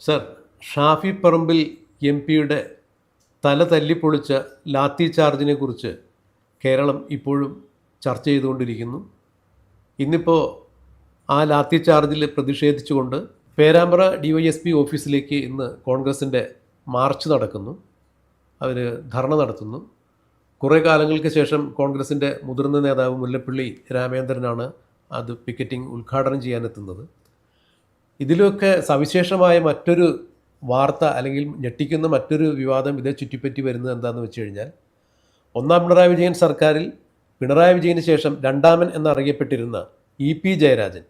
Sir Shafi Parambil M പിയുടെ തല തല്ലിപ്പൊളിച്ച ലാത്തി ചാർജിനെ കുറിച്ച് കേരളം ഇപ്പോഴും ചർച്ച ചെയ്തുകൊണ്ടിരിക്കുന്നു. ഇന്നിപ്പോൾ ആ ലാത്തി ചാർജിൽ പ്രതിഷേധിച്ചുകൊണ്ട് Perambra D Y S P ഓഫീസിലേക്ക് ഇന്ന് കോൺഗ്രസിന്റെ മാർച്ച് നടക്കുന്നു. അവർ ധർണ നടത്തുന്നു. കുറേ കാലങ്ങൾക്ക് ശേഷം കോൺഗ്രസിന്റെ മുതിർന്ന നേതാവ് മുല്ലപ്പള്ളി രാമേന്ദ്രനാണ് അത് പിക്കറ്റിംഗ് ഉദ്ഘാടനം ചെയ്യാനെത്തുന്നത്. ഇതിലൊക്കെ സവിശേഷമായ മറ്റൊരു വാർത്ത അല്ലെങ്കിൽ ഞെട്ടിക്കുന്ന മറ്റൊരു വിവാദം ഇതേ ചുറ്റിപ്പറ്റി വരുന്നത് എന്താണെന്ന് വെച്ച് കഴിഞ്ഞാൽ ഒന്നാം പിണറായി വിജയൻ സർക്കാരിൽ പിണറായി വിജയന് ശേഷം രണ്ടാമൻ എന്നറിയപ്പെട്ടിരുന്ന E P Jayarajan.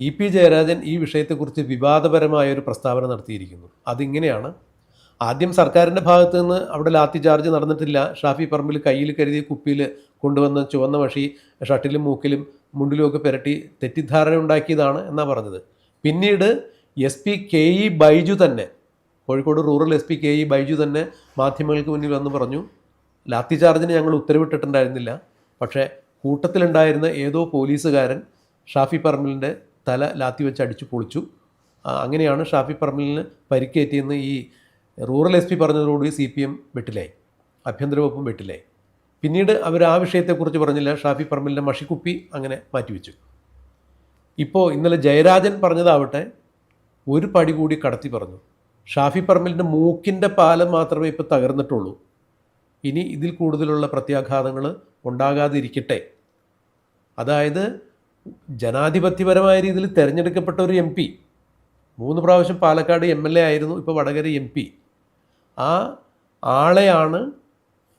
E P Jayarajan ഈ വിഷയത്തെക്കുറിച്ച് വിവാദപരമായ ഒരു പ്രസ്താവന നടത്തിയിരിക്കുന്നു. അതിങ്ങനെയാണ്. ആദ്യം സർക്കാരിന്റെ ഭാഗത്തു നിന്ന് അവിടെ ലാത്തി ചാർജ് നടന്നിട്ടില്ല. ഷാഫി പറമ്പിൽ കയ്യിൽ കരുതിയ കുപ്പിയിൽ കൊണ്ടുവന്ന് ചുവന്ന മഷി ഷട്ടിലും മൂക്കിലും മുണ്ടിലുമൊക്കെ പുരട്ടി തെറ്റിദ്ധാരണ ഉണ്ടാക്കിയതാണ് എന്നാണ് പറഞ്ഞത്. പിന്നീട് S P K E Baiju തന്നെ Kozhikode rural S P K E Baiju തന്നെ മാധ്യമങ്ങൾക്ക് മുന്നിൽ വന്ന് പറഞ്ഞു ലാത്തി ചാർജിന് ഞങ്ങൾ ഉത്തരവിട്ടിട്ടുണ്ടായിരുന്നില്ല. പക്ഷേ കൂട്ടത്തിലുണ്ടായിരുന്ന ഏതോ പോലീസുകാരൻ ഷാഫി പറമ്പിലിന്റെ തല ലാത്തി വെച്ച് അടിച്ചു പൊളിച്ചു. അങ്ങനെയാണ് ഷാഫി പറമ്പിലിന് പരിക്കേറ്റിയെന്ന് ഈ റൂറൽ എസ് പി പറഞ്ഞതോടുകൂടി സി പി എം വെട്ടിലായി ആഭ്യന്തര വകുപ്പും വെട്ടിലായി. പിന്നീട് അവർ ആ വിഷയത്തെക്കുറിച്ച് പറഞ്ഞില്ല. ഷാഫി പറമ്പിലിന്റെ മഷിക്കുപ്പി അങ്ങനെ മാറ്റിവെച്ചു. ഇപ്പോൾ ഇന്നലെ ജയരാജൻ പറഞ്ഞതാവട്ടെ ഒരു പടി കൂടി കടത്തി പറഞ്ഞു. ഷാഫി പറമ്പിലിന്റെ മൂക്കിന്റെ പാലം മാത്രമേ ഇപ്പോൾ തകർന്നിട്ടുള്ളൂ. ഇനി ഇതിൽ കൂടുതലുള്ള പ്രത്യാഘാതങ്ങൾ ഉണ്ടാകാതിരിക്കട്ടെ. അതായത് ജനാധിപത്യപരമായ രീതിയിൽ തിരഞ്ഞെടുക്കപ്പെട്ട ഒരു എം പി മൂന്ന് പ്രാവശ്യം പാലക്കാട് എം എൽ എ ആയിരുന്നു ഇപ്പോൾ വടകര എം പി. ആ ആളെയാണ്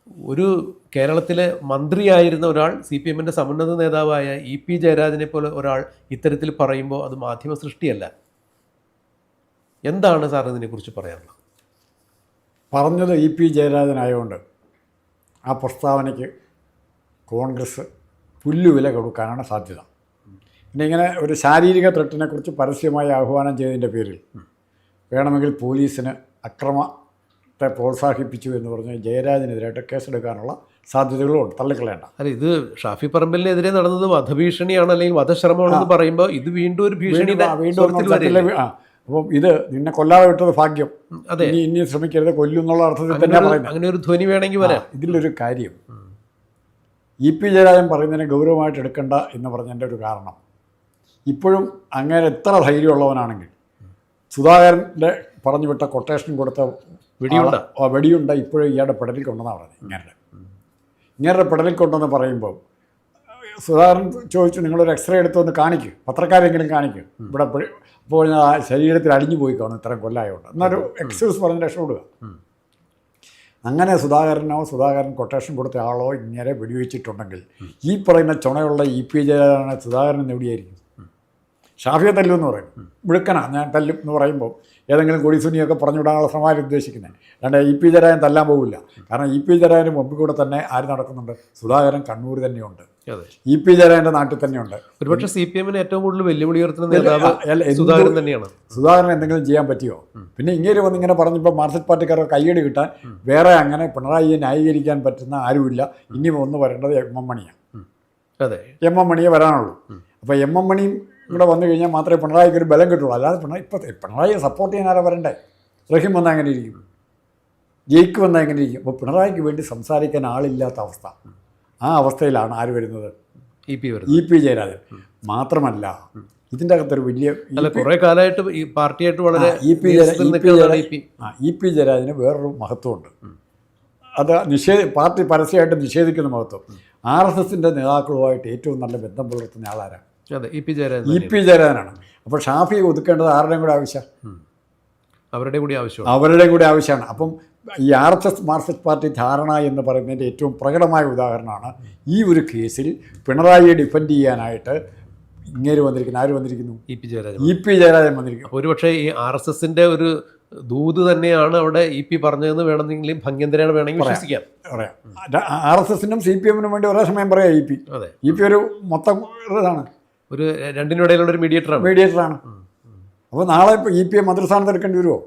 ഒരു കേരളത്തിലെ മന്ത്രിയായിരുന്ന ഒരാൾ സി പി എമ്മിന്റെ സമുന്നത നേതാവായ ഇ പി ജയരാജനെ പോലെ ഒരാൾ ഇത്തരത്തിൽ പറയുമ്പോൾ അത് മാധ്യമ സൃഷ്ടിയല്ല. എന്താണ് സാർ ഇതിനെക്കുറിച്ച് പറയാനുള്ളത്? പറഞ്ഞത് ഇ പി ജയരാജനായതുകൊണ്ട് ആ പ്രസ്താവനയ്ക്ക് കോൺഗ്രസ് പുല്ലുവില കൊടുക്കാനാണ് സാധ്യത. പിന്നെ ഇങ്ങനെ ഒരു ശാരീരിക ത്രെട്ടിനെക്കുറിച്ച് പരസ്യമായി ആഹ്വാനം ചെയ്തതിന്റെ പേരിൽ വേണമെങ്കിൽ പോലീസിന് അക്രമത്തെ പ്രോത്സാഹിപ്പിച്ചു എന്ന് പറഞ്ഞ് ജയരാജനെതിരായിട്ട് കേസെടുക്കാനുള്ള സാധ്യതകളുണ്ട്. തള്ളിക്കളയേണ്ട. അല്ല ഇത് ഷാഫി പറമ്പലിനെതിരെ നടന്നത് വധഭീഷണിയാണ് അല്ലെങ്കിൽ വധശ്രമമാണെന്ന് പറയുമ്പോൾ ഇത് വീണ്ടും ഒരു ഭീഷണി വീണ്ടും അപ്പം ഇത് നിന്നെ കൊല്ലാതെ വിട്ടത് ഭാഗ്യം. അതെ. ഇനി ഇനി ശ്രമിക്കരുത് കൊല്ലും എന്നുള്ള അർത്ഥത്തിൽ തന്നെ പറയുന്നത്. അങ്ങനെ ഒരു ധ്വനി വേണമെങ്കിൽ വരാം. ഇതിലൊരു കാര്യം. ഇ പി ജയരാജൻ പറയുന്നതിനെ ഗൗരവമായിട്ട് എടുക്കണ്ട എന്ന് പറഞ്ഞതിന്റെ ഒരു കാരണം. ഇപ്പോഴും അങ്ങനെ എത്ര ധൈര്യമുള്ളവനാണെങ്കിൽ സുധാകരന്റെ പറഞ്ഞു വിട്ട കൊട്ടേഷൻ കൊടുത്ത വെടിയുണ്ട. ആ, വെടിയുണ്ട. ഇപ്പോഴും ഇയാളുടെ പെടലിൽ കൊണ്ടെന്നാണ് പറഞ്ഞത് ഇങ്ങനെ ഇങ്ങനെ പെടലിൽ കൊണ്ടെന്ന് പറയുമ്പോൾ സുധാകരൻ ചോദിച്ചു നിങ്ങളൊരു എക്സ്റേ എടുത്ത് എടുത്തൊന്ന് കാണിക്കും. പത്രക്കാരെങ്കിലും കാണിക്കും. ഇവിടെ അപ്പോൾ ഞാൻ ശരീരത്തിൽ അടിഞ്ഞു പോയി കാണും. ഇത്രയും കൊല്ലായതുകൊണ്ട് എന്നൊരു എക്സ്ക്യൂസ് പറഞ്ഞ് രക്ഷപ്പെടുക. അങ്ങനെ സുധാകരനോ സുധാകരൻ കൊട്ടേഷൻ കൊടുത്ത ആളോ ഇങ്ങനെ വെടിവെച്ചിട്ടുണ്ടെങ്കിൽ ഈ പറയുന്ന ചുണയുള്ള ഇ പി ജയരാജനെ സുധാകരൻ എവിടെയായിരിക്കും? ഷാഫിയെ തല്ലു എന്ന് പറയും. മുഴുക്കനാണ് ഞാൻ തല്ലും എന്ന് പറയുമ്പോൾ ഏതെങ്കിലും കൊടിസുനിയൊക്കെ പറഞ്ഞു വിടാനുള്ള ശ്രമമാണ് ഉദ്ദേശിക്കുന്നത്. അല്ലാണ്ട് ഇ പി ജയരാജൻ തല്ലാൻ പോകില്ല കാരണം ഇ പി ജയരാജന് മുമ്പിൽ കൂടെ തന്നെ ആര് നടക്കുന്നുണ്ട്? സുധാകരൻ കണ്ണൂർ തന്നെയുണ്ട്. ഇ പി ജയരാജന്റെ നാട്ടിൽ തന്നെയുണ്ട്. ഒരുപക്ഷെ സി പി എമ്മിന് ഏറ്റവും കൂടുതൽ വെല്ലുവിളി ഉയർത്തുന്ന നേതാവ് സുധാകരൻ തന്നെയാണ്. സുധാകരൻ എന്തെങ്കിലും ചെയ്യാൻ പറ്റിയോ? പിന്നെ ഇങ്ങനെ വന്ന് ഇങ്ങനെ പറഞ്ഞപ്പോൾ മാർക്സിസ്റ്റ് പാർട്ടിക്കാരുടെ കയ്യടി കിട്ടാൻ വേറെ അങ്ങനെ പിണറായിയെ ന്യായീകരിക്കാൻ പറ്റുന്ന ആരുമില്ല. ഇനി ഒന്ന് വരേണ്ടത് എം എം മണിയാണ്. അതെ. എം എം മണിയെ വരാനുള്ളൂ. അപ്പോൾ എം എം മണിയും ഇവിടെ വന്നു കഴിഞ്ഞാൽ മാത്രമേ പിണറായിക്ക് ഒരു ബലം കിട്ടുള്ളൂ. അല്ലാതെ പിണറായി ഇപ്പോൾ പിണറായിയെ സപ്പോർട്ട് ചെയ്യാൻ ആരാ വരണ്ടേ? റഹീം വന്നാൽ അങ്ങനെ ഇരിക്കും? ജയിക്ക് വന്നാൽ എങ്ങനെ ഇരിക്കും? അപ്പോൾ പിണറായിക്ക് വേണ്ടി സംസാരിക്കാൻ ആളില്ലാത്ത അവസ്ഥ. ആ അവസ്ഥയിലാണ് ആര് വരുന്നത്? ഇ പി വരുന്നത്. E P Jayarajan. മാത്രമല്ല ഇതിന്റെ അകത്തൊരു വലിയ കുറേ കാലമായിട്ട് ഈ പാർട്ടിയായിട്ട് വളരെ ഇ പി ഇ പി ജയരാജന് വേറൊരു മഹത്വമുണ്ട്. അത് നിഷേധ പാർട്ടി പരസ്യമായിട്ട് നിഷേധിക്കുന്ന മഹത്വം. ആർ എസ് എസിന്റെ നേതാക്കളുമായിട്ട് ഏറ്റവും നല്ല ബന്ധം പുലർത്തുന്ന ആളാരാണ് അതെ E P Jayarajan E P ജയരാജനാണ്. അപ്പോൾ ഷാഫിയെ ഒതുക്കേണ്ടത് ആരുടെയും കൂടെ ആവശ്യമാണ്? അവരുടെ കൂടി ആവശ്യമാണ്. അവരുടെയും കൂടി ആവശ്യമാണ്. അപ്പം ഈ R S S Marxist party ധാരണ എന്ന് പറയുന്നതിന്റെ ഏറ്റവും പ്രകടമായ ഉദാഹരണമാണ് ഈ ഒരു കേസിൽ പിണറായിയെ ഡിഫെൻഡ് ചെയ്യാനായിട്ട് ഇങ്ങേര് വന്നിരിക്കുന്നു. ആര് വന്നിരിക്കുന്നു? E P Jayarajan E P Jayarajan വന്നിരിക്കുന്നു. ഒരുപക്ഷെ ഈ ആർ എസ് എസിന്റെ ഒരു ദൂത് തന്നെയാണ് അവിടെ ഇ പി പറഞ്ഞതെന്ന് വേണമെങ്കിലും ഭംഗ്യന്തരാണ് വേണമെങ്കിൽ വിശ്വസിക്കാം. പറയാം. ആർ എസ് എസിനും സി പി എമ്മിനും വേണ്ടി ഒരേ സമയം പറയാം ഇ പി. അതെ. ഇ പി ഒരു മൊത്തം ഇതാണ്. ഒരു രണ്ടിനിടയിലുള്ള ഒരു മീഡിയേറ്ററാണ് മീഡിയേറ്ററാണ് അപ്പോൾ നാളെ ഇപ്പോൾ ഇ പി എ മന്ത്രിസ്ഥാനത്ത് എടുക്കേണ്ടി വരുമോ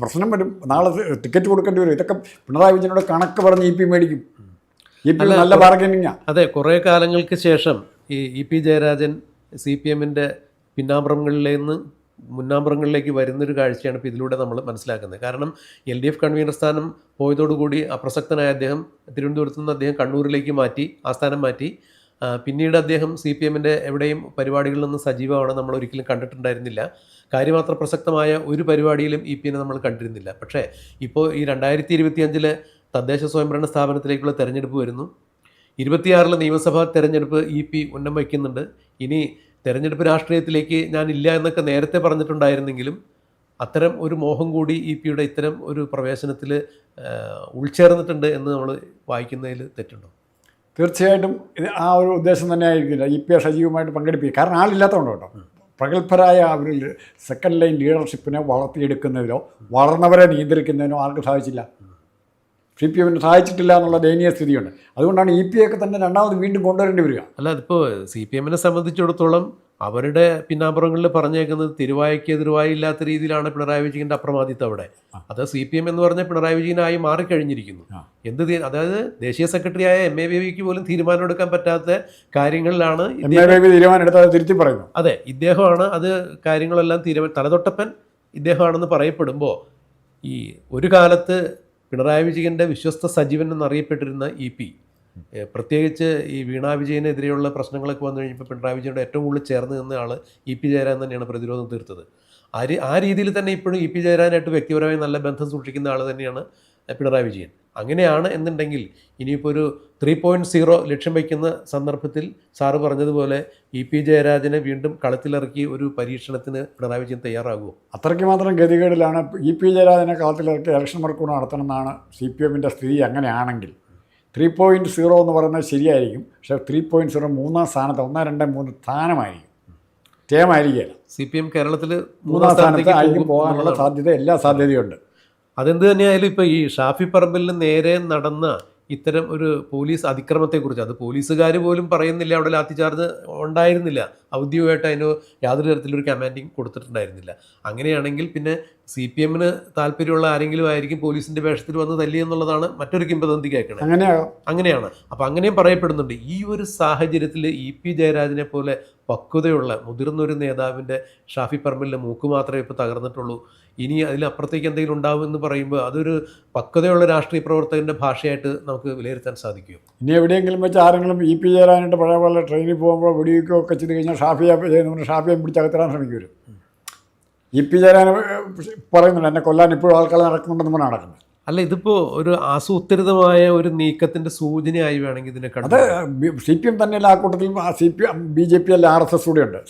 പ്രശ്നം വരും. നാളെ ടിക്കറ്റ് കൊടുക്കേണ്ടി വരും. ഇതൊക്കെ പിണറായി വിജയനോട് കണക്ക് പറഞ്ഞ് ഇ പി മേടിക്കും. ഇ പി നല്ല ബാർഗനിങ്ങാണ് അതെ കുറേ കാലങ്ങൾക്ക് ശേഷം ഈ E P Jayarajan C P എമ്മിന്റെ പിന്നാമ്പുറങ്ങളിൽ നിന്ന് മുന്നാമ്പുറങ്ങളിലേക്ക് വരുന്നൊരു കാഴ്ചയാണ് ഇപ്പോൾ ഇതിലൂടെ നമ്മൾ മനസ്സിലാക്കുന്നത്. കാരണം എൽ ഡി എഫ് കൺവീനർ സ്ഥാനം പോയതോടുകൂടി അപ്രസക്തനായ അദ്ദേഹം തിരുവനന്തപുരത്ത് നിന്ന് അദ്ദേഹം കണ്ണൂരിലേക്ക് മാറ്റി ആ സ്ഥാനം മാറ്റി. പിന്നീട് അദ്ദേഹം സി പി എമ്മിന്റെ എവിടെയും പരിപാടികളിൽ നിന്ന് സജീവമാണ് നമ്മൾ ഒരിക്കലും കണ്ടിട്ടുണ്ടായിരുന്നില്ല. കാര്യമാത്ര പ്രസക്തമായ ഒരു പരിപാടിയിലും ഇ പി എന്നെ നമ്മൾ കണ്ടിരുന്നില്ല. പക്ഷേ ഇപ്പോൾ ഈ രണ്ടായിരത്തി ഇരുപത്തിയഞ്ചിലെ തദ്ദേശ സ്വയംഭരണ സ്ഥാപനത്തിലേക്കുള്ള തെരഞ്ഞെടുപ്പ് വരുന്നു. ഇരുപത്തിയാറിലെ നിയമസഭാ തെരഞ്ഞെടുപ്പ് ഇ പി ഉന്നം വയ്ക്കുന്നുണ്ട്. ഇനി തെരഞ്ഞെടുപ്പ് രാഷ്ട്രീയത്തിലേക്ക് ഞാൻ ഇല്ല എന്നൊക്കെ നേരത്തെ പറഞ്ഞിട്ടുണ്ടായിരുന്നെങ്കിലും അത്തരം ഒരു മോഹം കൂടി ഇ പിയുടെ ഇത്തരം ഒരു പ്രവേശനത്തിൽ ഉൾച്ചേർന്നിട്ടുണ്ട് എന്ന് നമ്മൾ വായിക്കുന്നതിൽ തെറ്റുണ്ടോ? തീർച്ചയായിട്ടും ഇത് ആ ഒരു ഉദ്ദേശം തന്നെ ആയിരിക്കില്ല ഇ പി എ സജീവമായിട്ട് പങ്കെടുപ്പിക്കുക. കാരണം ആളില്ലാത്തതുകൊണ്ട് കേട്ടോ. പ്രഗത്ഭരായ അവരിൽ സെക്കൻഡ് ലൈൻ ലീഡർഷിപ്പിനെ വളർത്തിയെടുക്കുന്നതിലോ വളർന്നവരെ നിയന്ത്രിക്കുന്നതിനോ ആർക്കും സാധിച്ചില്ല. സി പി എമ്മിന് സാധിച്ചിട്ടില്ല എന്നുള്ള ദയനീയ സ്ഥിതിയുണ്ട്. അതുകൊണ്ടാണ് ഇ പി ഒക്കെ തന്നെ രണ്ടാമത് വീണ്ടും കൊണ്ടുവരേണ്ടി വരിക. അല്ല അതിപ്പോൾ സി പി എമ്മിനെ സംബന്ധിച്ചിടത്തോളം അവരുടെ പിന്നാമ്പുറങ്ങളിൽ പറഞ്ഞേക്കുന്നത് തിരുവായ്ക്ക് തിരുവായി ഇല്ലാത്ത രീതിയിലാണ് പിണറായി വിജയന്റെ അപ്രമാദിത്വം അവിടെ. അത് സി പി എം എന്ന് പറഞ്ഞ പിണറായി വിജയനായി മാറിക്കഴിഞ്ഞിരിക്കുന്നു. എന്ത് അതായത് ദേശീയ സെക്രട്ടറിയായ എം എ ബേബിക്ക് പോലും തീരുമാനമെടുക്കാൻ പറ്റാത്ത കാര്യങ്ങളിലാണ് തിരുത്തി പറയുന്നു. അതെ ഇദ്ദേഹമാണ് അത് കാര്യങ്ങളെല്ലാം തീരുമാനം തലതൊട്ടപ്പൻ ഇദ്ദേഹമാണെന്ന് പറയപ്പെടുമ്പോൾ ഈ ഒരു കാലത്ത് പിണറായി വിജയന്റെ വിശ്വസ്ത സജീവൻ എന്നറിയപ്പെട്ടിരുന്ന ഇ പി ഏഹ് പ്രത്യേകിച്ച് ഈ വീണാ വിജയനെതിരെയുള്ള പ്രശ്നങ്ങളൊക്കെ വന്നു കഴിഞ്ഞപ്പോൾ പിണറായി വിജയനോട് ഏറ്റവും കൂടുതൽ ചേർന്ന് നിന്ന ആൾ ഇ പി ജയരാജൻ തന്നെയാണ് പ്രതിരോധം തീർത്തത്. ആ ആ രീതിയിൽ തന്നെ ഇപ്പോഴും ഇ പി ജയരാജനായിട്ട് വ്യക്തിപരമായി നല്ല ബന്ധം സൂക്ഷിക്കുന്ന ആൾ തന്നെയാണ് പിണറായി വിജയൻ. അങ്ങനെയാണ് എന്നുണ്ടെങ്കിൽ ഇനിയിപ്പോൾ ഒരു ത്രീ പോയിന്റ് സീറോ ലക്ഷ്യം വയ്ക്കുന്ന സന്ദർഭത്തിൽ സാറ് പറഞ്ഞതുപോലെ ഇ പി ജയരാജനെ വീണ്ടും കളത്തിലിറക്കി ഒരു പരീക്ഷണത്തിന് പിണറായി വിജയൻ തയ്യാറാകുമോ? അത്രയ്ക്ക് മാത്രം ഗതികേടിലാണ് ഇ പി ജയരാജനെ കളത്തിലിറക്കി ഇലക്ഷൻ വർക്കൂടെ നടത്തണമെന്നാണ് സി പി എമ്മിന്റെ സ്ഥിതി അങ്ങനെയാണെങ്കിൽ. ത്രീ പോയിന്റ് സീറോ എന്ന് പറയുന്നത് ശരിയായിരിക്കും. പക്ഷേ ത്രീ പോയിന്റ് സീറോ മൂന്നാം സ്ഥാനത്ത് ഒന്ന് രണ്ട് മൂന്ന് സ്ഥാനമായിരിക്കും. ടേമായിരിക്കില്ല സി പി എം കേരളത്തിൽ മൂന്നാം സ്ഥാനത്ത് ആയിരിക്കും പോകാനുള്ള സാധ്യത എല്ലാ സാധ്യതയുണ്ട്. അതെന്ത് തന്നെയായാലും ഇപ്പോൾ ഈ ഷാഫി പറമ്പിൽ നേരെ നടന്ന ഇത്തരം ഒരു പോലീസ് അതിക്രമത്തെക്കുറിച്ച് അത് പോലീസുകാർ പോലും പറയുന്നില്ല അവിടെ ലാത്തിചാർജ് ഉണ്ടായിരുന്നില്ല. ഔദ്യോഗികമായിട്ട് അതിന് യാതൊരു തരത്തിലൊരു കമാൻഡിങ് കൊടുത്തിട്ടുണ്ടായിരുന്നില്ല. അങ്ങനെയാണെങ്കിൽ പിന്നെ സി പി എമ്മിന് താല്പര്യമുള്ള ആരെങ്കിലും ആയിരിക്കും പോലീസിന്റെ വേഷത്തിൽ വന്ന് തല്ലി എന്നുള്ളതാണ് മറ്റൊരു കിംബദന്തി കേൾക്കണത്. അങ്ങനെയാണ് അങ്ങനെയാണ്. അപ്പം അങ്ങനെയും പറയപ്പെടുന്നുണ്ട്. ഈ ഒരു സാഹചര്യത്തിൽ ഇ പി ജയരാജനെ പോലെ പക്വതയുള്ള മുതിർന്ന ഒരു നേതാവിന്റെ ഷാഫി പറമ്പിലിന്റെ മൂക്ക് മാത്രമേ ഇപ്പോൾ തകർന്നിട്ടുള്ളൂ. ഇനി അതിലപ്പുറത്തേക്ക് എന്തെങ്കിലും ഉണ്ടാവുമെന്ന് പറയുമ്പോൾ അതൊരു പക്വതയുള്ള രാഷ്ട്രീയ പ്രവർത്തകന്റെ ഭാഷയായിട്ട് നമുക്ക് വിലയിരുത്താൻ സാധിക്കും. ഇനി എവിടെയെങ്കിലും വെച്ച് ആരെങ്കിലും ഇ പി ജയരാജന്റെ പഴയ പോലെ ട്രെയിനിൽ പോകുമ്പോൾ വെടിവെക്കുകയൊക്കെ ചെയ്ത് കഴിഞ്ഞാൽ ഷാഫിയ ചെയ്യുന്ന ഷാഫിയെ പിടിച്ചകത്തിടാൻ ശ്രമിക്കും ഇ പി ജയരാജൻ പറയുന്നുണ്ട് എന്നെ കൊല്ലാൻ ഇപ്പോഴും ആൾക്കാർ നടക്കുന്നുണ്ടെന്ന് പറഞ്ഞാൽ നടക്കുന്നത്. അല്ല ഇതിപ്പോൾ ഒരു ആസൂത്രിതമായ ഒരു നീക്കത്തിന്റെ സൂചനയായി വേണമെങ്കിൽ ഇതിനെ അത് കണ്ടു സി പി എം തന്നെയല്ല ആ കൂട്ടത്തിൽ C P M B J P അല്ല ആർ എസ് എസ് കൂടെ ഉണ്ട്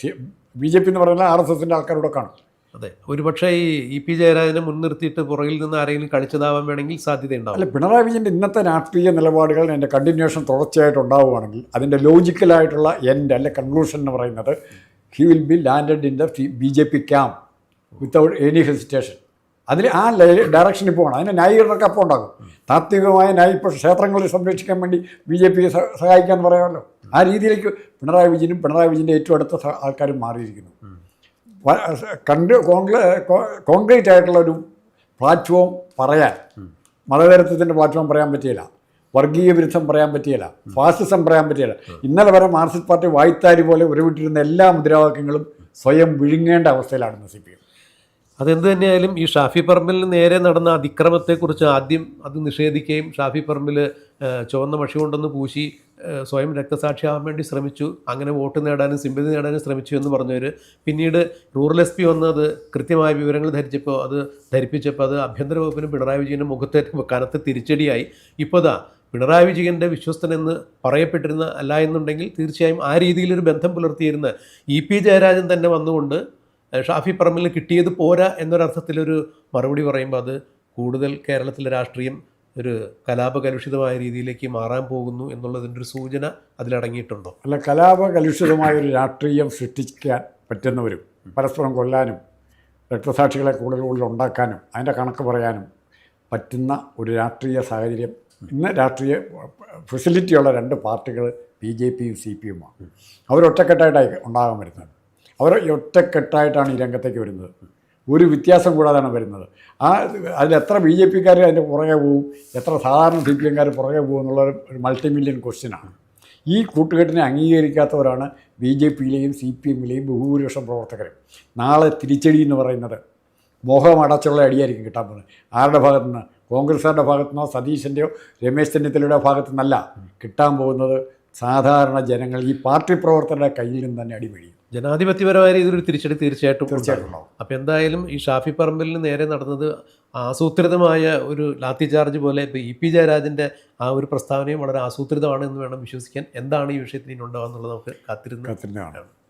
ബി ജെ പി എന്ന് പറഞ്ഞാൽ ആർ എസ് എസിന്റെ ആൾക്കാരോടെ കാണും. അതെ. ഒരുപക്ഷെ ഈ ഇ പി ജയരാജനെ മുൻനിർത്തിയിട്ട് പുറകിൽ നിന്ന് ആരെങ്കിലും കളിച്ചതാവാൻ വേണമെങ്കിൽ സാധ്യതയുണ്ടാവും. അല്ല പിണറായി വിജയന്റെ ഇന്നത്തെ രാഷ്ട്രീയ നിലപാടുകൾ എന്റെ കണ്ടിന്യൂഷൻ തുടർച്ചയായിട്ട് ഉണ്ടാവുകയാണെങ്കിൽ അതിന്റെ ലോജിക്കലായിട്ടുള്ള എന്റെ അല്ലെ കൺക്ലൂഷൻ എന്ന് പറയുന്നത് he will be landed in the B J P camp without any hesitation അതിൽ ആ ഡയറക്ഷനിൽ പോകണം. അതിന് ന്യായീകരണമൊക്കെ അപ്പോൾ ഉണ്ടാകും. താത്വികമായ ന്യായ ഇപ്പോൾ ക്ഷേത്രങ്ങളെ സംരക്ഷിക്കാൻ വേണ്ടി ബി ജെ പിയെ സഹായിക്കാമെന്ന് പറയാമല്ലോ. ആ രീതിയിലേക്ക് പിണറായി വിജയനും പിണറായി വിജയന്റെ ഏറ്റവും അടുത്ത ആൾക്കാരും മാറിയിരിക്കുന്നു. കണ്ട് കോൺക്രീറ്റ് ആയിട്ടുള്ള ഒരു പ്ലാറ്റ്ഫോം പറയാൻ. മതതരത്വത്തിന്റെ പ്ലാറ്റ്ഫോം പറയാൻ പറ്റിയില്ല. വർഗീയ വിരുദ്ധം പറയാൻ പറ്റിയില്ല. ഫാസിസം പറയാൻ പറ്റിയില്ല. ഇന്നലെ വരെ മാർക്സിസ്റ്റ് പാർട്ടി വായ്ത്താരി പോലെ ഉരുവിട്ടിരുന്ന എല്ലാ മുദ്രാവാക്യങ്ങളും സ്വയം വിഴുങ്ങേണ്ട അവസ്ഥയിലാണ് സി പി എം. അതെന്ത് തന്നെയായാലും ഈ ഷാഫി പറമ്പിലിന് നേരെ നടന്ന അതിക്രമത്തെക്കുറിച്ച് ആദ്യം അത് നിഷേധിക്കുകയും ഷാഫി പറമ്പിൽ ചുവന്ന മഷി കൊണ്ടൊന്ന് പൂശി സ്വയം രക്തസാക്ഷിയാവാൻ വേണ്ടി ശ്രമിച്ചു. അങ്ങനെ വോട്ട് നേടാനും സിമ്പതി നേടാനും ശ്രമിച്ചു എന്ന് പറഞ്ഞവർ പിന്നീട് റൂറൽ എസ് പി വന്ന് അത് കൃത്യമായ വിവരങ്ങൾ ധരിച്ചപ്പോൾ അത് ധരിപ്പിച്ചപ്പോൾ അത് ആഭ്യന്തര വകുപ്പിനും പിണറായി വിജയനും മുഖത്തെ കനത്ത തിരിച്ചടിയായി. ഇപ്പോൾ ദാ പിണറായി വിജയന്റെ വിശ്വസ്തനെന്ന് പറയപ്പെട്ടിരുന്ന അല്ല എന്നുണ്ടെങ്കിൽ തീർച്ചയായും ആ രീതിയിലൊരു ബന്ധം പുലർത്തിയിരുന്ന ഇ പി ജയരാജൻ തന്നെ വന്നുകൊണ്ട് ഷാഫി പറമ്പിൽ കിട്ടിയത് പോരാ എന്നൊരർത്ഥത്തിലൊരു മറുപടി പറയുമ്പോൾ അത് കൂടുതൽ കേരളത്തിലെ രാഷ്ട്രീയം ഒരു കലാപകലുഷിതമായ രീതിയിലേക്ക് മാറാൻ പോകുന്നു എന്നുള്ളതിന്റെ ഒരു സൂചന അതിലടങ്ങിയിട്ടുണ്ടോ? അല്ല കലാപകലുഷിതമായ ഒരു രാഷ്ട്രീയം സൃഷ്ടിക്കാൻ പറ്റുന്നവരും പരസ്പരം കൊല്ലാനും രക്തസാക്ഷികളെ കൂടുതൽ കൂടുതൽ ഉണ്ടാക്കാനും അതിന്റെ കണക്ക് പറയാനും പറ്റുന്ന ഒരു രാഷ്ട്രീയ സാഹചര്യം. ഇന്ന് രാഷ്ട്രീയ ഫെസിലിറ്റിയുള്ള രണ്ട് പാർട്ടികൾ ബി ജെ പിയും സി പി യുമാണ് അവരൊറ്റക്കെട്ടായിട്ടായി ഉണ്ടാകാൻ വരുന്നത്. അവർ ഒറ്റക്കെട്ടായിട്ടാണ് ഈ രംഗത്തേക്ക് വരുന്നത്. ഒരു വ്യത്യാസം കൂടാതെയാണ് വരുന്നത്. ആ അതിൽ എത്ര ബി ജെ പിക്കാർ അതിന്റെ പുറകെ പോവും? എത്ര സാധാരണ സി പി എംകാർ പുറകെ പോകും എന്നുള്ള ഒരു മൾട്ടി മില്യൺ ക്വസ്റ്റ്യനാണ് ഈ കൂട്ടുകെട്ടിനെ അംഗീകരിക്കാത്തവരാണ് ബി ജെ പിയിലെയും സി പി എമ്മിലെയും ബഹുഭൂരിപക്ഷം പ്രവർത്തകരും. നാളെ തിരിച്ചടി എന്ന് പറയുന്നത് മോഹം അടച്ചുള്ള അടിയായിരിക്കും കിട്ടാൻ പോകുന്നത്. ആരുടെ ഭാഗത്തു നിന്ന്? കോൺഗ്രസ്സുകാരുടെ ഭാഗത്തു നിന്നോ സതീശന്റെയോ രമേശ് ചെന്നിത്തലയുടെ ഭാഗത്തു നിന്നല്ല കിട്ടാൻ പോകുന്നത് സാധാരണ ജനങ്ങൾ ഈ പാർട്ടി പ്രവർത്തകരുടെ കയ്യിൽ നിന്ന് തന്നെ അടിപിടിയും ജനാധിപത്യപരമായ രീതിയിൽ ഒരു തിരിച്ചടി തീർച്ചയായിട്ടും തീർച്ചയായിട്ടും. അപ്പോൾ എന്തായാലും ഈ ഷാഫി പറമ്പലിന് നേരെ നടന്നത് ആസൂത്രിതമായ ഒരു ലാത്തി ചാർജ് പോലെ ഇപ്പോൾ ഇ പി ജയരാജന്റെ ആ ഒരു പ്രസ്താവനയും വളരെ ആസൂത്രിതമാണ് എന്ന് വേണം വിശ്വസിക്കാൻ. എന്താണ് ഈ വിഷയത്തിൽ ഇനി ഉണ്ടാവുക എന്നുള്ളത് നമുക്ക് കാത്തിരുന്ന്